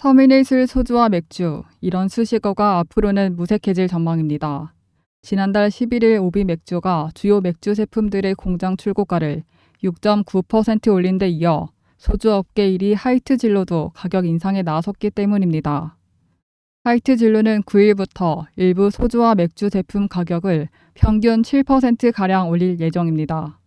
터미네이슬 소주와 맥주, 이런 수식어가 앞으로는 무색해질 전망입니다. 지난달 11일 오비 맥주가 주요 맥주 제품들의 공장 출고가를 6.9% 올린 데 이어 소주 업계 1위 하이트 진로도 가격 인상에 나섰기 때문입니다. 하이트 진로는 9일부터 일부 소주와 맥주 제품 가격을 평균 7%가량 올릴 예정입니다.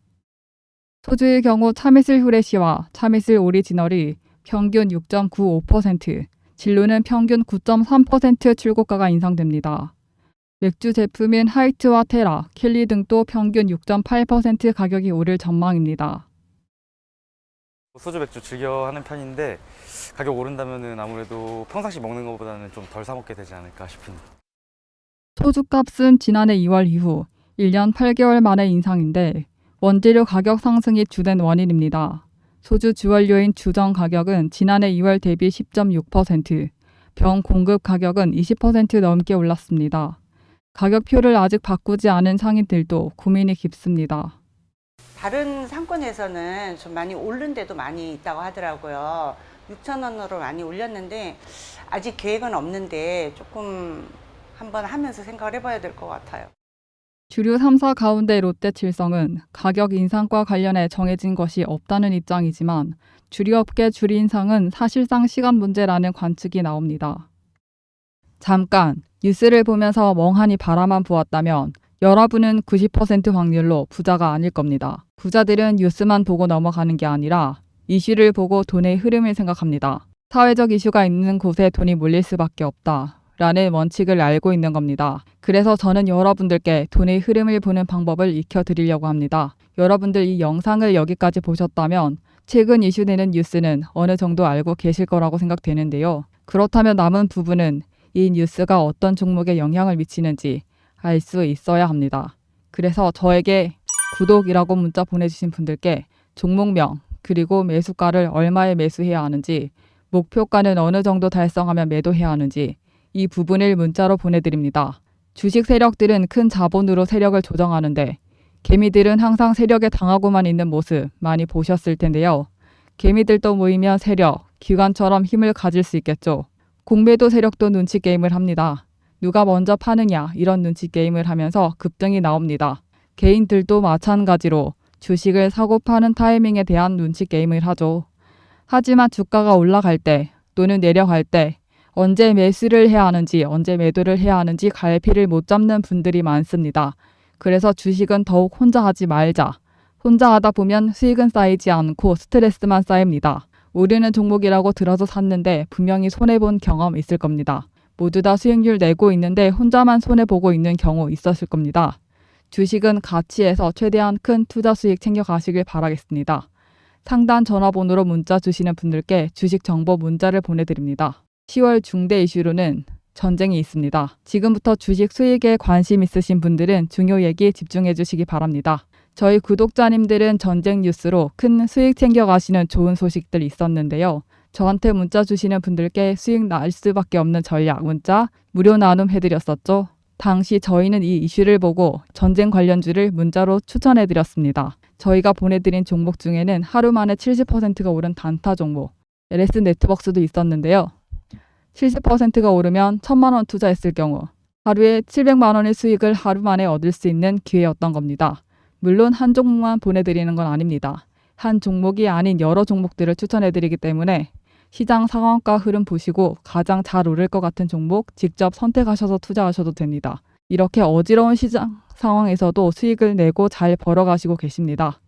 소주의 경우 참이슬 후레쉬와 참이슬 오리지널이 평균 6.95%, 진로는 평균 9.3% 출고가가 인상됩니다. 맥주 제품인 하이트와 테라, 킬리 등도 평균 6.8% 가격이 오를 전망입니다. 소주 맥주 즐겨 하는 편인데 가격 오른다면은 아무래도 평상시 먹는 것보다는 좀 덜 사 먹게 되지 않을까 싶은 소주값은 지난해 2월 이후 1년 8개월 만의 인상인데 원재료 가격 상승이 주된 원인입니다. 소주 주원료인 주정 가격은 지난해 2월 대비 10.6%, 병 공급 가격은 20% 넘게 올랐습니다. 가격표를 아직 바꾸지 않은 상인들도 고민이 깊습니다. 다른 상권에서는 좀 많이 오른 데도 많이 있다고 하더라고요. 6천 원으로 많이 올렸는데 아직 계획은 없는데 조금 한번 하면서 생각을 해봐야 될 것 같아요. 주류 3사 가운데 롯데 칠성은 가격 인상과 관련해 정해진 것이 없다는 입장이지만 주류업계 주리 인상은 사실상 시간 문제라는 관측이 나옵니다. 잠깐 뉴스를 보면서 멍하니 바라만 보았다면 여러분은 90% 확률로 부자가 아닐 겁니다. 부자들은 뉴스만 보고 넘어가는 게 아니라 이슈를 보고 돈의 흐름을 생각합니다. 사회적 이슈가 있는 곳에 돈이 몰릴 수밖에 없다. 라는 원칙을 알고 있는 겁니다. 그래서 저는 여러분들께 돈의 흐름을 보는 방법을 익혀 드리려고 합니다. 여러분들 이 영상을 여기까지 보셨다면 최근 이슈되는 뉴스는 어느 정도 알고 계실 거라고 생각되는데요. 그렇다면 남은 부분은 이 뉴스가 어떤 종목에 영향을 미치는지 알 수 있어야 합니다. 그래서 저에게 구독이라고 문자 보내주신 분들께 종목명 그리고 매수가를 얼마에 매수해야 하는지 목표가는 어느 정도 달성하면 매도해야 하는지 이 부분을 문자로 보내드립니다. 주식 세력들은 큰 자본으로 세력을 조정하는데 개미들은 항상 세력에 당하고만 있는 모습 많이 보셨을 텐데요. 개미들도 모이면 세력, 기관처럼 힘을 가질 수 있겠죠. 공매도 세력도 눈치 게임을 합니다. 누가 먼저 파느냐 이런 눈치 게임을 하면서 급등이 나옵니다. 개인들도 마찬가지로 주식을 사고 파는 타이밍에 대한 눈치 게임을 하죠. 하지만 주가가 올라갈 때 또는 내려갈 때 언제 매수를 해야 하는지 언제 매도를 해야 하는지 갈피를 못 잡는 분들이 많습니다. 그래서 주식은 더욱 혼자 하지 말자. 혼자 하다 보면 수익은 쌓이지 않고 스트레스만 쌓입니다. 오르는 종목이라고 들어서 샀는데 분명히 손해본 경험 있을 겁니다. 모두 다 수익률 내고 있는데 혼자만 손해보고 있는 경우 있었을 겁니다. 주식은 가치에서 최대한 큰 투자 수익 챙겨가시길 바라겠습니다. 상단 전화번호로 문자 주시는 분들께 주식 정보 문자를 보내드립니다. 10월 중대 이슈로는 전쟁이 있습니다. 지금부터 주식 수익에 관심 있으신 분들은 중요 얘기 집중해 주시기 바랍니다. 저희 구독자님들은 전쟁 뉴스로 큰 수익 챙겨가시는 좋은 소식들 있었는데요. 저한테 문자 주시는 분들께 수익 날 수밖에 없는 전략 문자 무료 나눔 해드렸었죠. 당시 저희는 이 이슈를 보고 전쟁 관련주를 문자로 추천해드렸습니다. 저희가 보내드린 종목 중에는 하루 만에 70%가 오른 단타 종목, LS 네트워크스도 있었는데요. 70%가 오르면 1000만 원 투자했을 경우 하루에 700만 원의 수익을 하루 만에 얻을 수 있는 기회였던 겁니다. 물론 한 종목만 보내드리는 건 아닙니다. 한 종목이 아닌 여러 종목들을 추천해드리기 때문에 시장 상황과 흐름 보시고 가장 잘 오를 것 같은 종목 직접 선택하셔서 투자하셔도 됩니다. 이렇게 어지러운 시장 상황에서도 수익을 내고 잘 벌어가시고 계십니다.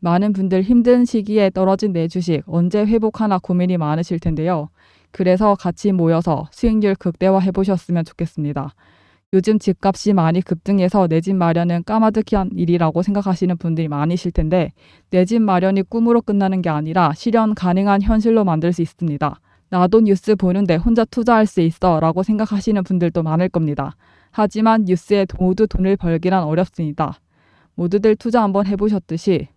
많은 분들 힘든 시기에 떨어진 내 주식 언제 회복하나 고민이 많으실 텐데요. 그래서 같이 모여서 수익률 극대화 해보셨으면 좋겠습니다. 요즘 집값이 많이 급등해서 내 집 마련은 까마득한 일이라고 생각하시는 분들이 많으실 텐데 내 집 마련이 꿈으로 끝나는 게 아니라 실현 가능한 현실로 만들 수 있습니다. 나도 뉴스 보는데 혼자 투자할 수 있어 라고 생각하시는 분들도 많을 겁니다. 하지만 뉴스에 모두 돈을 벌기란 어렵습니다. 모두들 투자 한번 해보셨듯이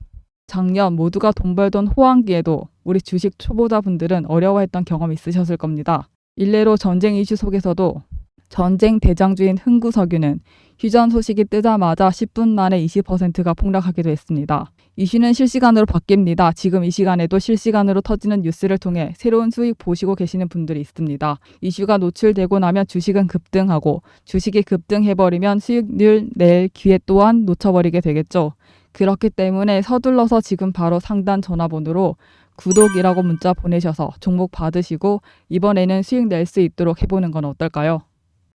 작년 모두가 돈 벌던 호황기에도 우리 주식 초보자분들은 어려워했던 경험이 있으셨을 겁니다. 일례로 전쟁 이슈 속에서도 전쟁 대장주인 흥구석유는 휴전 소식이 뜨자마자 10분 만에 20%가 폭락하기도 했습니다. 이슈는 실시간으로 바뀝니다. 지금 이 시간에도 실시간으로 터지는 뉴스를 통해 새로운 수익 보시고 계시는 분들이 있습니다. 이슈가 노출되고 나면 주식은 급등하고 주식이 급등해버리면 수익률 낼 기회 또한 놓쳐버리게 되겠죠. 그렇기 때문에 서둘러서 지금 바로 상단 전화번호로 구독이라고 문자 보내셔서 종목 받으시고 이번에는 수익 낼 수 있도록 해보는 건 어떨까요?